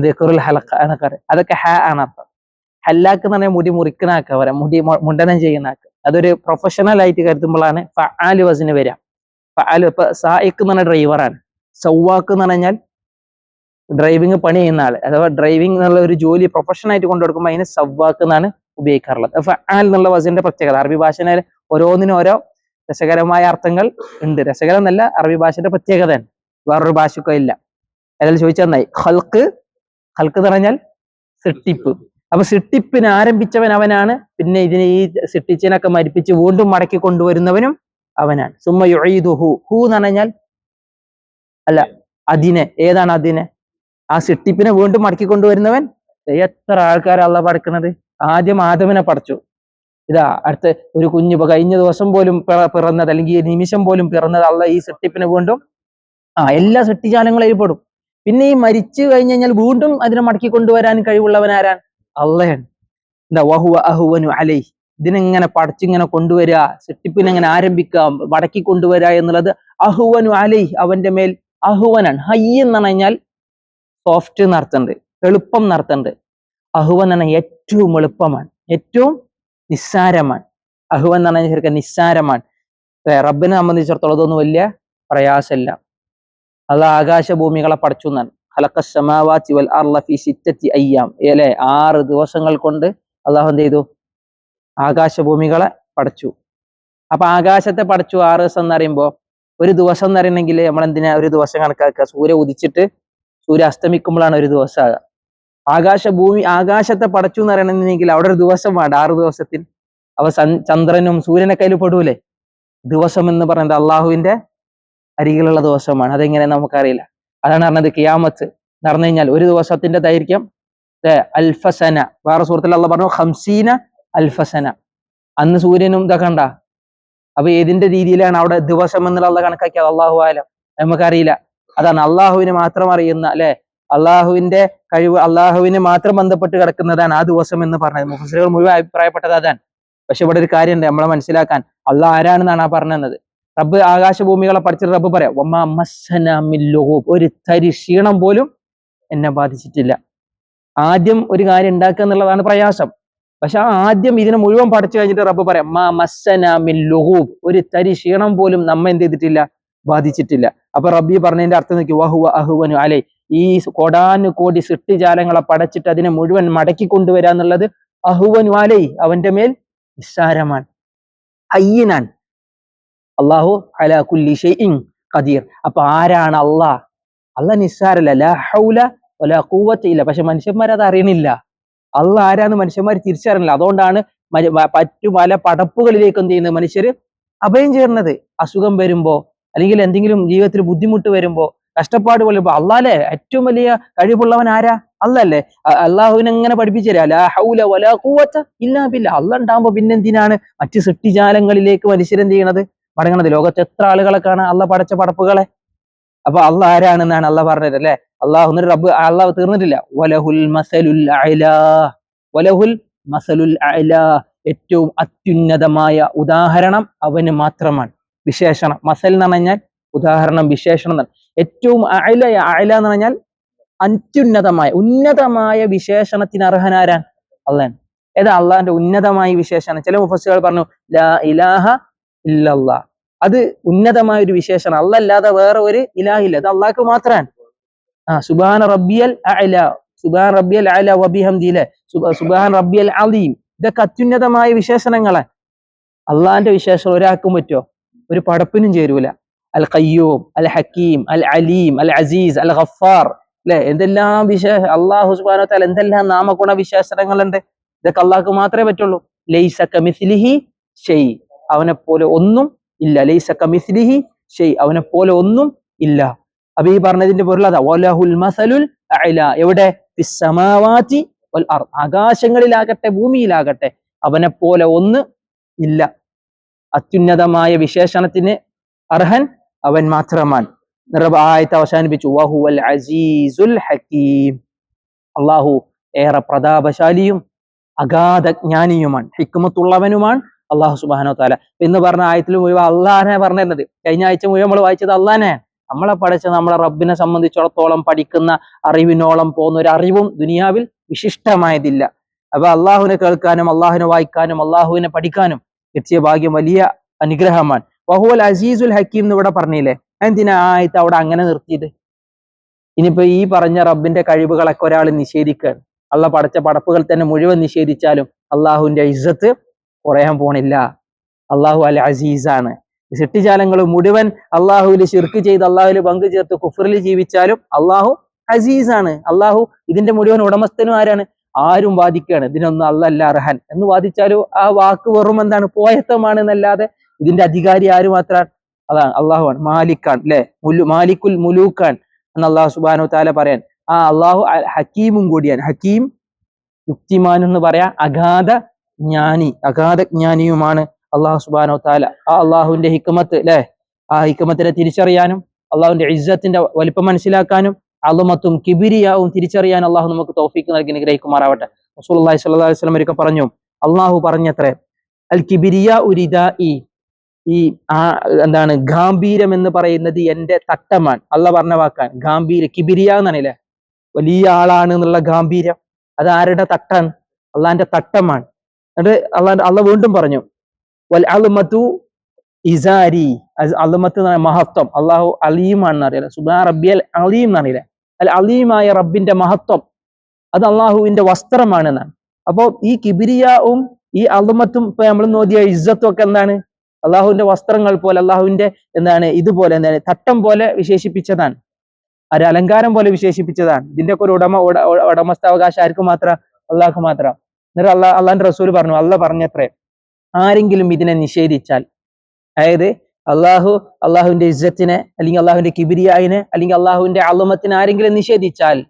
ദിക്റുൽ ഹലക്ക എന്നൊക്കെ പറയും. അതൊക്കെ ഹ ആണ് അർത്ഥം. ഹല്ലാക്ക് എന്ന് പറഞ്ഞാൽ മുടി മുറിക്കണാക്ക പറയാം മുടി മുണ്ടനം ചെയ്യുന്ന ആക്ക അതൊരു പ്രൊഫഷണൽ ആയിട്ട് കരുതുമ്പോഴാണ് ഫാലു വസിന് വരാം ഫാലു ഇപ്പൊ സായിക്ക് എന്ന് പറഞ്ഞ ഡ്രൈവറാണ് സൗവാക്ക് എന്ന് പറഞ്ഞാൽ ഡ്രൈവിംഗ് പണി ചെയ്യുന്ന ആൾ. അഥവാ ഡ്രൈവിംഗ് എന്നുള്ള ഒരു ജോലി പ്രൊഫഷൻ ആയിട്ട് കൊണ്ടുകൊടുക്കുമ്പോൾ അതിന് സവ്വാക്ക് എന്നാണ് ഉപയോഗിക്കാറുള്ളത്. ഫആൽ എന്നുള്ള വസിന്റെ പ്രത്യേകത. അറബി ഭാഷനെ ഓരോന്നിനും ഓരോ രസകരമായ അർത്ഥങ്ങൾ ഉണ്ട്. രസകരം എന്നല്ല അറബി ഭാഷയുടെ പ്രത്യേകതയാണ് വേറൊരു ഭാഷക്കോ ഇല്ല. അതായത് ചോദിച്ചാൽ നന്നായി. ഹൽക്ക് ഹൽക്ക് എന്ന് പറഞ്ഞാൽ സിട്ടിപ്പ് അപ്പൊ സിട്ടിപ്പിന് ആരംഭിച്ചവൻ അവനാണ്. പിന്നെ ഇതിനെ ഈ സിട്ടിച്ചിനൊക്കെ മരിപ്പിച്ച് വീണ്ടും മടക്കി കൊണ്ടുവരുന്നവനും അവനാണ്. സുമ്മ യുഈദുഹു. ഹു എന്ന് പറഞ്ഞാൽ അല്ല അതിനെ. ഏതാണ് അതിനെ? ആ സിട്ടിപ്പിനെ വീണ്ടും മടക്കി കൊണ്ടുവരുന്നവൻ എത്ര ആൾക്കാരല്ല പടക്കുന്നത് ആദ്യം ആദമിനെ പടച്ചു. ഇതാ അടുത്ത ഒരു കുഞ്ഞു കഴിഞ്ഞ ദിവസം പോലും പിറ- പിറന്നത് അല്ലെങ്കിൽ ഈ നിമിഷം പോലും പിറന്നത് അല്ല ഈ സിട്ടിപ്പിനെ വീണ്ടും ആ എല്ലാ സൃഷ്ടിജാലങ്ങളും പെടും. പിന്നെ ഈ മരിച്ചു കഴിഞ്ഞു കഴിഞ്ഞാൽ വീണ്ടും അതിനെ മടക്കി കൊണ്ടുവരാൻ കഴിവുള്ളവൻ ആരാൻ അള്ളയാണ്. എന്താ വഹുവ അഹുവനു അലൈ ഇതിനെങ്ങനെ പടച്ചിങ്ങനെ കൊണ്ടുവരിക സൃഷ്ടിപ്പിനെങ്ങനെ ആരംഭിക്കാം മടക്കി കൊണ്ടുവരിക എന്നുള്ളത് അഹുവനു അലൈ അവന്റെ മേൽ അഹുവനാണ്. ഹയ്യ എന്ന് പറഞ്ഞാൽ സോഫ്റ്റ് നടത്തുന്നുണ്ട് എളുപ്പം നടത്തുന്നുണ്ട് അഹുവൻ എന്ന് പറഞ്ഞാൽ ഏറ്റവും എളുപ്പമാണ്. ഏറ്റവും നിസ്സാരമാണ്. അഹുവൻ എന്ന് പറഞ്ഞാൽ ശരിക്കും നിസ്സാരമാണ്. റബ്ബിനെ സംബന്ധിച്ചിടത്തോളം അതൊന്നും വലിയ പ്രയാസമില്ല. അത് ആകാശഭൂമികളെ പടച്ചു എന്നാണ് സമാവാതി വൽ അർള സിറ്റത്തി അയ്യാം. അല്ലെ ആറ് ദിവസങ്ങൾ കൊണ്ട് അള്ളാഹു എന്ത് ചെയ്തു? ആകാശഭൂമികളെ പടച്ചു. അപ്പൊ ആകാശത്തെ പടച്ചു ആറ് ദിവസം എന്ന് പറയുമ്പോ ഒരു ദിവസം എന്ന് പറയണമെങ്കിൽ നമ്മൾ എന്തിനാ ഒരു ദിവസം കണക്കാക്കുക? സൂര്യ ഉദിച്ചിട്ട് സൂര്യ അസ്തമിക്കുമ്പോഴാണ് ഒരു ദിവസം ആകുക. ആകാശഭൂമി ആകാശത്തെ പടച്ചു എന്ന് പറയണമെങ്കിൽ അവിടെ ഒരു ദിവസം വേണ്ട. ആറ് ദിവസത്തിൽ. അവ ചന്ദ്രനും സൂര്യനെ അതിൽ പെടൂലേ? ദിവസം എന്ന് പറയുന്നത് അള്ളാഹുവിന്റെ അരികിലുള്ള ദിവസമാണ് അതെങ്ങനെ നമുക്കറിയില്ല. അതാണ് പറഞ്ഞത് കിയാമത്ത്. നടന്നു കഴിഞ്ഞാൽ ഒരു ദിവസത്തിന്റെ ദൈർഘ്യം അൽഫസന. വേറെ സുഹൃത്തിൽ അള്ള പറഞ്ഞു ഹംസീന അൽഫസന. അന്ന് സൂര്യനും ഇതൊക്കെ ഉണ്ടാ അപ്പൊ ഏതിന്റെ രീതിയിലാണ് അവിടെ ദിവസം എന്നുള്ള കണക്കാക്കിയത്? അള്ളാഹു ആലം. നമുക്കറിയില്ല. അതാണ് അള്ളാഹുവിന് മാത്രം അറിയുന്ന അല്ലെ? അള്ളാഹുവിന്റെ കഴിവ് അള്ളാഹുവിന് മാത്രം ബന്ധപ്പെട്ട് കിടക്കുന്നതാണ് ആ ദിവസം എന്ന് പറഞ്ഞത്. മുഫസിലുകൾ മുഴുവൻ അഭിപ്രായപ്പെട്ടത് അതാണ്. പക്ഷെ ഇവിടെ ഒരു കാര്യമുണ്ട് നമ്മളെ മനസ്സിലാക്കാൻ. അള്ളാഹ് ആരാണെന്നാണ് ആ പറഞ്ഞത്? റബ്ബ് ആകാശഭൂമികളെ പഠിച്ചിട്ട് റബ്ബ് പറയാം ഒമ്മ മസ്സനാ മിൻ ലുഗൂബ്." ഒരു തരി ക്ഷീണം പോലും എന്നെ ബാധിച്ചിട്ടില്ല. ആദ്യം ഒരു കാര്യം ഉണ്ടാക്കുക എന്നുള്ളതാണ് പ്രയാസം. പക്ഷെ ആ ആദ്യം ഇതിനെ മുഴുവൻ പഠിച്ചു കഴിഞ്ഞിട്ട് റബ്ബ് പറയാം മാ മസ്സനാ മിൻ ലുഗൂബ്. ഒരു തരി ക്ഷീണം പോലും നമ്മ എന്ത് ചെയ്തിട്ടില്ല ബാധിച്ചിട്ടില്ല. അപ്പൊ റബ്ബി പറഞ്ഞതിന്റെ അർത്ഥം നോക്കി വഹുവ അഹുവനു അലൈ. ഈ കോടാനു കോടി സൃഷ്ടിജാലങ്ങളെ പടച്ചിട്ട് അതിനെ മുഴുവൻ മടക്കി കൊണ്ടുവരാന്നുള്ളത് അഹുവനു അലൈ അവന്റെ മേൽ നിസ്സാരമാണ് ഹയ്യനാൻ അള്ളാഹു അല കുല്ലി ഷൈഇൻ ഖദീർ. അപ്പൊ ആരാണ് അള്ളാഹ് അല്ല നിസ്സാരല്ല. ലാ ഹൗല വലാ ഖുവത ഇല്ല. പക്ഷെ മനുഷ്യന്മാർ അത് അറിയണില്ല. അള്ള ആരാന്ന് മനുഷ്യന്മാർ തിരിച്ചറിയണില്ല അതുകൊണ്ടാണ് മറ്റു പല പടപ്പുകളിലേക്ക് എന്ത് ചെയ്യുന്നത് മനുഷ്യർ അഭയം ചേർന്നത്. അസുഖം വരുമ്പോ അല്ലെങ്കിൽ എന്തെങ്കിലും ജീവിതത്തിൽ ബുദ്ധിമുട്ട് വരുമ്പോ കഷ്ടപ്പാട് വരുമ്പോ അള്ളാലെ ഏറ്റവും വലിയ കഴിവുള്ളവൻ ആരാ? അല്ലല്ലേ അള്ളാഹുവിനെ എങ്ങനെ പഠിപ്പിച്ചു തരാ? ലാ ഹൗല വലാ ഖുവത ഇല്ലാ ബില്ലാ. അല്ല ഉണ്ടാകുമ്പോ പിന്നെന്തിനാണ് മറ്റ് സൃഷ്ടിജാലങ്ങളിലേക്ക് മനുഷ്യരെന്ത് ചെയ്യണത്? മടങ്ങണത് ലോകത്ത് എത്ര ആളുകളെ അല്ല പടച്ച പടപ്പുകളെ അപ്പൊ അള്ള ആരാണെന്നാണ് അള്ള പറഞ്ഞത് അല്ലെ? അള്ളാഹു റബ്ബ് അള്ളാഹ് തീർന്നിട്ടില്ല. വലഹുൽ മസലുൽ വലഹുൽ മസലുൽ ഏറ്റവും അത്യുന്നതമായ ഉദാഹരണം അവന് മാത്രമാണ്. വിശേഷണം. മസൽ എന്ന് പറഞ്ഞാൽ ഉദാഹരണം വിശേഷണം എന്നാണ് ഏറ്റവും അയല അയല എന്ന് പറഞ്ഞാൽ അത്യുന്നതമായ ഉന്നതമായ വിശേഷണത്തിന് അർഹനാരാൻ അള്ളാൻ ഏതാ അള്ളാഹിന്റെ ഉന്നതമായ വിശേഷണം? ചില മുഫസ്സുകൾ പറഞ്ഞു ലാ ഇലാഹ ഇല്ലല്ലാ. അത് ഉന്നതമായ ഒരു വിശേഷണം അല്ലല്ലാതെ വേറെ ഒരു ഇലാഹില്ല. അത് അള്ളാഹ്ക്ക് മാത്രമാണ് ആ സുബാൻ റബ്ബിയൽ സുബാൻ റബ്ബിയൽ അല വബിഹംദിലെ സുബാൻ റബ്ബിയൽ അലീം ഇതൊക്കെ അത്യുന്നതമായ വിശേഷണങ്ങളെ അള്ളാഹിന്റെ വിശേഷം ഒരാൾക്കും പറ്റോ ഒരു പടപ്പിനും ചേരൂല. അൽ ഖയ്യൂം അൽ ഹക്കീം അൽ അലീം അൽ അസീസ് അൽ ഖഫാർ അല്ലെ? എന്തെല്ലാം വിശേഷ അള്ളാഹു സുബാൻ താല എന്തെല്ലാം നാമഗുണ വിശേഷണങ്ങളുണ്ട്? ഇതൊക്കെ അള്ളാഹ്ക്ക് മാത്രമേ പറ്റുള്ളൂ. ലൈസ കമിസ്ലിഹി ഷെയ് അവനെ പോലെ ഒന്നും ഇല്ല. ലൈസ കമിസ്ലിഹി ഷെയ് അവനെപ്പോലെ പോലെ ഒന്നും ഇല്ല. അപ്പൊ ഈ പറഞ്ഞതിന്റെ വലഹുൽ മസലുൽ എവിടെ? വൽ ആകാശങ്ങളിലാകട്ടെ ഭൂമിയിലാകട്ടെ അവനെ പോലെ ഒന്ന് ഇല്ല. അത്യുന്നതമായ വിശേഷണത്തിന് അർഹൻ അവൻ മാത്രമാണ്. നിറവ് ആയത്ത് അവസാനിപ്പിച്ചു. വഹുവൽ അസീസുൽ ഹക്കീം. അള്ളാഹു ഏറെ പ്രതാപശാലിയും അഗാധജ്ഞാനിയുമാണ്. ഹിക്കുമത്തുള്ളവനുമാണ് അള്ളാഹു സുബാനോ താല ഇന്ന് പറഞ്ഞ ആയത്തിൽ മുഴുവൻ അള്ളാഹനെ പറഞ്ഞിരുന്നത്. കഴിഞ്ഞ ആഴ്ച മുഴുവൻ നമ്മൾ വായിച്ചത് അള്ളാഹാനെ. നമ്മളെ പഠിച്ച നമ്മളെ റബ്ബിനെ സംബന്ധിച്ചിടത്തോളം പഠിക്കുന്ന അറിവിനോളം പോകുന്ന ഒരു അറിവും ദുനിയാവിൽ വിശിഷ്ടമായതില്ല. അപ്പൊ അള്ളാഹുവിനെ കേൾക്കാനും അള്ളാഹുവിനെ വായിക്കാനും അള്ളാഹുവിനെ പഠിക്കാനും കിട്ടിയ ഭാഗ്യം വലിയ അനുഗ്രഹമാണ്. ബഹുവൽ അസീസുൽ ഹക്കീം എന്ന് ഇവിടെ പറഞ്ഞില്ലേ? എന്തിനാ ആയത്ത് അവിടെ അങ്ങനെ നിർത്തിയത്? ഇനിയിപ്പോ ഈ പറഞ്ഞ റബ്ബിന്റെ കഴിവുകളൊക്കെ ഒരാൾ നിഷേധിക്കുകയാണ് അള്ള പടച്ച പടപ്പുകൾ തന്നെ മുഴുവൻ നിഷേധിച്ചാലും അള്ളാഹുവിന്റെ ഇസ്സത്ത് കുറയാൻ പോണില്ല. അള്ളാഹു അൽ അസീസാണ് സിട്ടിജാലങ്ങൾ മുഴുവൻ അള്ളാഹുവിൽ ശിർക്ക് ചെയ്ത് അള്ളാഹുവിൽ പങ്കു ചേർത്ത് കുഫറിൽ ജീവിച്ചാലും അള്ളാഹു അസീസാണ്. അള്ളാഹു ഇതിന്റെ മുഴുവൻ ഉടമസ്ഥനും ആരാണ്? ആരും വാദിക്കുകയാണ്. ഇതിനൊന്നും അല്ലല്ല അർഹൻ. എന്ന് വാദിച്ചാലും ആ വാക്ക് വെറും എന്താണ്? പോയത്തമാണ് എന്നല്ലാതെ ഇതിന്റെ അധികാരി ആര് മാത്രമാണ് അതാണ് അള്ളാഹുവാണ് മാലിക്കാണ് അല്ലെ മുലു മാലിക്കുൽ മുലൂക്കാൻ എന്ന് അള്ളാഹു സുബാനു താല പറയാൻ. ആ അള്ളാഹു ഹക്കീമും കൂടിയാണ്. ഹക്കീം യുക്തിമാൻ എന്ന് പറയാ അഗാധ ജ്ഞാനി അഗാധജ്ഞാനിയുമാണ് അള്ളാഹു സുബാനോ താല ആ അള്ളാഹുവിന്റെ ഹിക്കമത്ത് അല്ലെ ആ ഹിക്കമത്തിനെ തിരിച്ചറിയാനും അള്ളാഹുവിന്റെ ഇജ്ജത്തിന്റെ വലിപ്പം മനസ്സിലാക്കാനും അളുമത്തും കിബിരിയാവും തിരിച്ചറിയാൻ അള്ളാഹു നമുക്ക് തോഫിക്ക് നൽകി നിഗ്രഹിക്കുമാറാവട്ടെ സ്വല്ലല്ലാഹു അലൈഹി വസല്ലം ഒരിക്കൽ പറഞ്ഞു അള്ളാഹു പറഞ്ഞത്രേ അൽ കിബിരിയ ഉരിദാഇ ഈ ഈ ആ എന്താണ് ഗാംഭീരം എന്ന് പറയുന്നത് എന്റെ തട്ടമാണ് അള്ള പറഞ്ഞ വാക്കാൻ ഗാംഭീര കിബിരിയ എന്നാണല്ലേ വലിയ ആളാണ് എന്നുള്ള ഗാംഭീര്യം. അത് ആരുടെ തട്ടാണ്? അള്ളാന്റെ തട്ടമാണ് എന്നിട്ട് അള്ളാഹ് അള്ള വീണ്ടും പറഞ്ഞു വൽ അളുമത്തു ഇസാരി പറഞ്ഞാൽ മഹത്വം. അള്ളാഹു അലീമാണെന്ന് അറിയില്ല. സുബാ റബ്ബി അൽ അലീം എന്നറിയില്ല അൽ അലീമായ റബ്ബിന്റെ മഹത്വം. അത് അള്ളാഹുവിന്റെ വസ്ത്രമാണെന്നാണ്. അപ്പോൾ ഈ കിബിരിയാവും ഈ അളുമത്തും ഇപ്പൊ നമ്മൾ നോദിയ ഇസ്സത്തും ഒക്കെ എന്താണ്? അള്ളാഹുവിന്റെ വസ്ത്രങ്ങൾ പോലെ അള്ളാഹുവിന്റെ എന്താണ് ഇതുപോലെ എന്താണ് തട്ടം പോലെ വിശേഷിപ്പിച്ചതാണ്. ഒരു അലങ്കാരം പോലെ വിശേഷിപ്പിച്ചതാണ്. ഇതിന്റെ ഒക്കെ ഒരു ഉടമ ഉട- ഉട- ഉടമസ്ഥാവകാശം ആർക്ക് മാത്രം? അള്ളാഹ്ക്ക് മാത്രം. എന്നിട്ട് അള്ളാ അള്ളാഹിന്റെ റസൂൽ പറഞ്ഞു അള്ളാഹ് പറഞ്ഞത്രേ ആരെങ്കിലും ഇതിനെ നിഷേധിച്ചാൽ അതായത് അള്ളാഹു അള്ളാഹുവിന്റെ ഇജ്ജത്തിനെ അല്ലെങ്കിൽ അള്ളാഹുവിന്റെ കിബിരിയായിനെ അല്ലെങ്കിൽ അള്ളാഹുവിന്റെ അള്ളമത്തിന് ആരെങ്കിലും നിഷേധിച്ചാൽ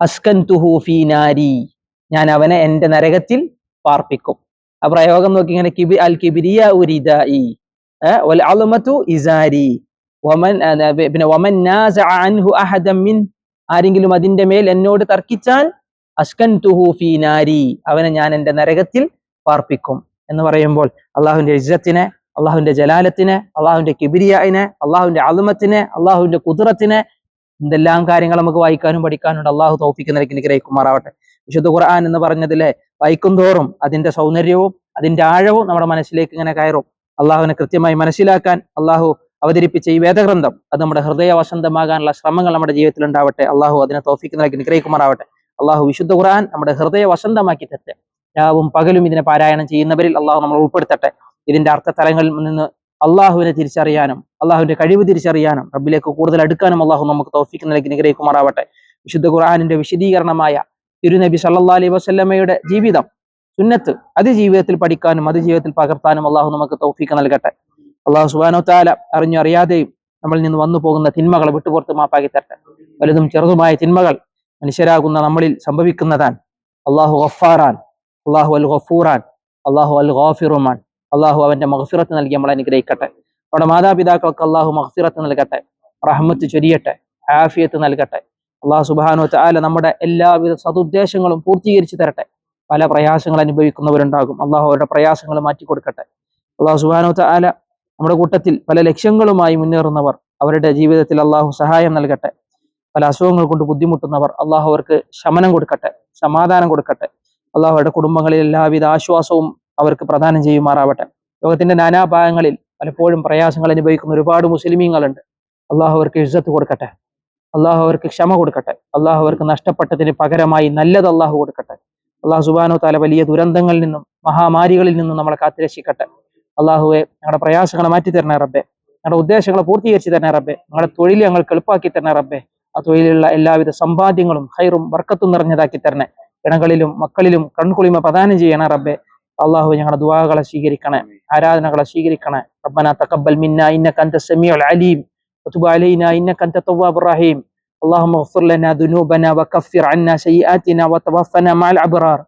അസ്കൻ തുഹൂഫി നാരി ഞാൻ അവനെ എന്റെ നരകത്തിൽ പാർപ്പിക്കും. ആ പ്രയോഗം നോക്കി ഇങ്ങനെ കിബി അൽ കിബിരിയ ഉരിദായി അളുമത്തു ഇസാരി വമൻ പിന്നെ വമൻ നാസ അൻഹു ആരെങ്കിലും അതിന്റെ മേൽ എന്നോട് തർക്കിച്ചാൽ അസ്കൻ തുഹൂഫി നാരി അവനെ ഞാൻ എന്റെ നരകത്തിൽ പാർപ്പിക്കും. എന്ന് പറയുമ്പോൾ അള്ളാഹുവിന്റെ ഇജ്ജത്തിനെ അള്ളാഹുവിന്റെ ജലാലത്തിനെ അള്ളാഹുവിന്റെ കിബിരിയായിനെ അള്ളാഹുവിന്റെ അളുമത്തിനെ അള്ളാഹുവിന്റെ കുതിരത്തിനെ എന്തെല്ലാം കാര്യങ്ങൾ നമുക്ക് വായിക്കാനും പഠിക്കാനുണ്ട് അള്ളാഹു തൗഫിക്ക് നിലയ്ക്ക് ഗ്രഹിക്കുമാറാവട്ടെ വിശുദ്ധ ഖുർആൻ എന്ന് പറഞ്ഞതിലെ വായിക്കും തോറും അതിന്റെ സൗന്ദര്യവും അതിന്റെ ആഴവും നമ്മുടെ മനസ്സിലേക്ക് ഇങ്ങനെ കയറും. അള്ളാഹുവിനെ കൃത്യമായി മനസ്സിലാക്കാൻ അള്ളാഹു അവതരിപ്പിച്ച ഈ വേദഗ്രന്ഥം അത് നമ്മുടെ ഹൃദയ വസന്തമാകാനുള്ള ശ്രമങ്ങൾ നമ്മുടെ ജീവിതത്തിൽ ഉണ്ടാവട്ടെ അള്ളാഹു അതിനെ തോഫിക്ക് നൽകി നിഗ്രഹിക്കുമാറാവട്ടെ അള്ളാഹു വിശുദ്ധ ഖുർആൻ നമ്മുടെ ഹൃദയ വസന്തമാക്കി തരട്ടെ. രാവും പകലും ഇതിനെ പാരായണം ചെയ്യുന്നവരിൽ അള്ളാഹു നമ്മൾ ഉൾപ്പെടുത്തട്ടെ. ഇതിന്റെ അർത്ഥതലങ്ങളിൽ നിന്ന് അള്ളാഹുവിനെ തിരിച്ചറിയാനും അള്ളാഹുവിന്റെ കഴിവ് തിരിച്ചറിയാനും റബ്ബിലേക്ക് കൂടുതൽ അടുക്കാനും അള്ളാഹു നമുക്ക് തോഫിക്ക് നൽകി നിഗ്രഹിക്കുമാറാവട്ടെ വിശുദ്ധ ഖുർആാനിന്റെ വിശദീകരണമായ തിരുനബി സല്ലാ അലൈ വസല്ലമയുടെ ജീവിതം സുന്നത്ത് അത് ജീവിതത്തിൽ പഠിക്കാനും അത് ജീവിതത്തിൽ പകർത്താനും അള്ളാഹു നമുക്ക് തൗഫീക്ക് നൽകട്ടെ. അള്ളാഹു സുബാനോ താല അറിഞ്ഞു അറിയാതെയും നമ്മളിൽ നിന്ന് വന്നു പോകുന്ന തിന്മകളെ വിട്ടുപുറത്ത് മാപ്പാക്കി തരട്ടെ. വലുതും ചെറുതുമായ തിന്മകൾ മനുഷ്യരാകുന്ന നമ്മളിൽ സംഭവിക്കുന്നതാൻ. അള്ളാഹു ഗഫാറാൻ അള്ളാഹു അൽ ഗഫൂറാൻ അള്ളാഹു അൽ ഖാഫിറുമാൻ അള്ളാഹു അവന്റെ മഹഫിറത്ത് നൽകി നമ്മളെ അനുഗ്രഹിക്കട്ടെ. നമ്മുടെ മാതാപിതാക്കൾക്ക് അള്ളാഹു മഹഫിറത്ത് നൽകട്ടെ. റഹ്മത്ത് ചൊരിയട്ടെ. ആഫിയത്ത് നൽകട്ടെ. അള്ളാഹു സുബാനോ ചാല നമ്മുടെ എല്ലാവിധ സതുദ്ദേശങ്ങളും പൂർത്തീകരിച്ചു തരട്ടെ. പല പ്രയാസങ്ങൾ അനുഭവിക്കുന്നവരുണ്ടാകും. അള്ളാഹു അവരുടെ പ്രയാസങ്ങൾ മാറ്റിക്കൊടുക്കട്ടെ അള്ളാഹു സുബാനോ ചാല നമ്മുടെ കൂട്ടത്തിൽ പല ലക്ഷ്യങ്ങളുമായി മുന്നേറുന്നവർ അവരുടെ ജീവിതത്തിൽ അള്ളാഹു സഹായം നൽകട്ടെ. പല അസുഖങ്ങൾ കൊണ്ട് ബുദ്ധിമുട്ടുന്നവർ അള്ളാഹു അവർക്ക് ശമനം കൊടുക്കട്ടെ സമാധാനം കൊടുക്കട്ടെ. അള്ളാഹു അവരുടെ കുടുംബങ്ങളിൽ എല്ലാവിധ ആശ്വാസവും അവർക്ക് പ്രദാനം ചെയ്യുമാറാവട്ടെ. ലോകത്തിന്റെ നാനാഭാഗങ്ങളിൽ പലപ്പോഴും പ്രയാസങ്ങൾ അനുഭവിക്കുന്ന ഒരുപാട് മുസ്ലിമീങ്ങളുണ്ട്. അള്ളാഹു അവർക്ക് ഇജ്ജത്ത് കൊടുക്കട്ടെ അള്ളാഹു അവർക്ക് ക്ഷമ കൊടുക്കട്ടെ അള്ളാഹു അവർക്ക് നഷ്ടപ്പെട്ടതിന് പകരമായി നല്ലത് അള്ളാഹു കൊടുക്കട്ടെ. അള്ളാഹു സുബാനു താല വലിയ ദുരന്തങ്ങളിൽ നിന്നും മഹാമാരികളിൽ നിന്നും നമ്മളെ കാത്തിരക്ഷിക്കട്ടെ. അള്ളാഹുവെ ഞങ്ങളുടെ പ്രയാസങ്ങളെ മാറ്റി തരണേ റബ്ബെ. ഞങ്ങളുടെ ഉദ്ദേശങ്ങളെ പൂർത്തീകരിച്ച് തരണേ റബ്ബെ. ഞങ്ങളുടെ തൊഴിൽ ഞങ്ങൾക്ക് എളുപ്പാക്കി തരണേ റബ്ബെ. ആ തൊഴിലുള്ള എല്ലാവിധ സമ്പാദ്യങ്ങളും ഹൈറും വർക്കത്തും നിറഞ്ഞതാക്കി തരണേ ഇടങ്ങളിലും മക്കളിലും കൺകുളിമ പ്രദാനം ചെയ്യണേ റബ്ബെ അള്ളാഹു ഞങ്ങളുടെ ദുവാകളെ സ്വീകരിക്കണേ ആരാധനകളെ സ്വീകരിക്കണേ റബ്ബന തഖബ്ബൽ മിന്ന ഇന്നക അൻത സമീഉൽ അലീം وتب علينا إنك أنت التواب الرحيم اللهم اغفر لنا ذنوبنا وكفر عنا سيئاتنا وتوفنا مع الأبرار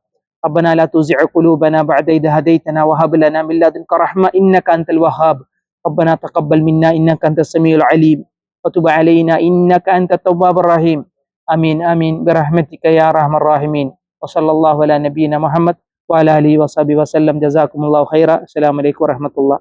ربنا لا تزع قلوبنا بعد إذ هديتنا وهب لنا من لدنك رحمة إنك أنت الوهاب ربنا تقبل منا إنك أنت السميع العليم وتب علينا إنك أنت التواب الرحيم. آمين آمين. برحمتك يا أرحم الراحمين. وصلى الله على نبينا محمد وعلى آله وصحبه وسلم. جزاكم الله خيرا. السلام عليكم ورحمة الله.